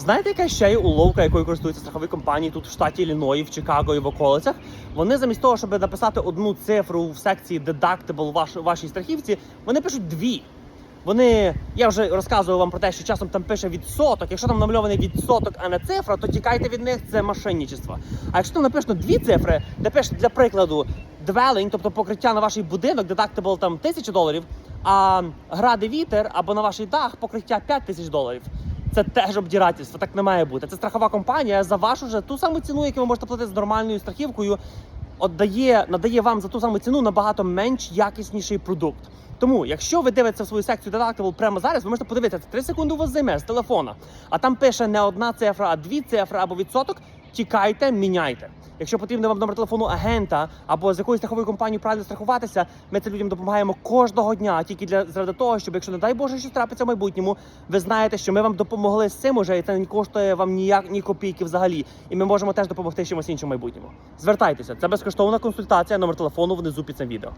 Знаєте, яка ще є уловка, якою користуються страхові компанії тут в штаті Ілліної, в Чикаго і в околицях? Вони замість того, щоб написати одну цифру в секції Deductible ваш, вашій страхівці, вони пишуть дві. Вони, я вже розказував вам про те, що часом там пише відсоток. Якщо там намальований відсоток, а не цифра, то тікайте від них, це мошенничество. А якщо там написано дві цифри, де пише для прикладу dwelling, тобто покриття на ваш будинок, deductible там тисячі доларів, а гради вітер або на ваш дах покриття 5 тисяч доларів. Це теж обдирательство, так не має бути. Це страхова компанія за вашу же ту саму ціну, яку ви можете платити з нормальною страхівкою, отдає, надає вам за ту саму ціну набагато менш якісніший продукт. Тому, якщо ви дивитеся в свою секцію Deductible прямо зараз, ви можете подивитися, 3 секунди у вас займе з телефона, а там пише не одна цифра, а дві цифри або відсоток. Тікайте, міняйте. Якщо потрібен вам номер телефону агента або з якоюсь страховою компанією правильно страхуватися, ми це людям допомагаємо кожного дня, тільки для заради того, щоб якщо не дай Боже щось трапиться в майбутньому, ви знаєте, що ми вам допомогли з цим уже, і це не коштує вам ніяк ні копійки взагалі. І ми можемо теж допомогти чимось іншим в майбутньому. Звертайтеся, це безкоштовна консультація, номер телефону внизу під цим відео.